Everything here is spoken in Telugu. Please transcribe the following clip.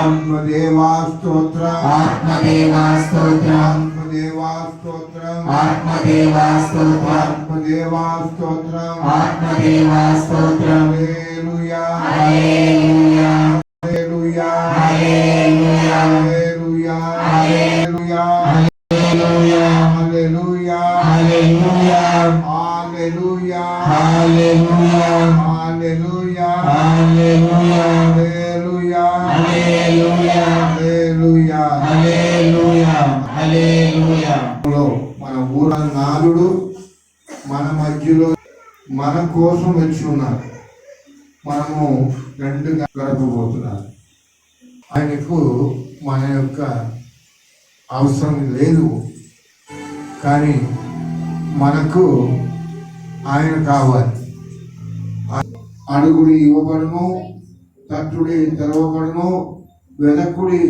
आत्मदेवास्तोत्र आत्मदेवास्तोत्र आत्मदेवास्तोत्र आत्मदेवास्तोत्र आत्मदेवास्तोत्र आत्मदेवास्तोत्र हालेलुया हालेलुया हालेलुया हालेलुया हालेलुया हालेलुया हालेलुया हालेलुया हालेलुया हालेलुया हालेलुया हालेलुया మన ఊర నాలుడు మన మధ్యలో మన కోసం వచ్చి ఉన్నారు. మనము రెండుగా గడపబోతున్నారు ఆయనకు మన యొక్క అవసరం లేదు. కానీ మనకు ఆయన కావాలి. అడుగుడి தட்டுடைய திறவு கடனோ விதக்குடி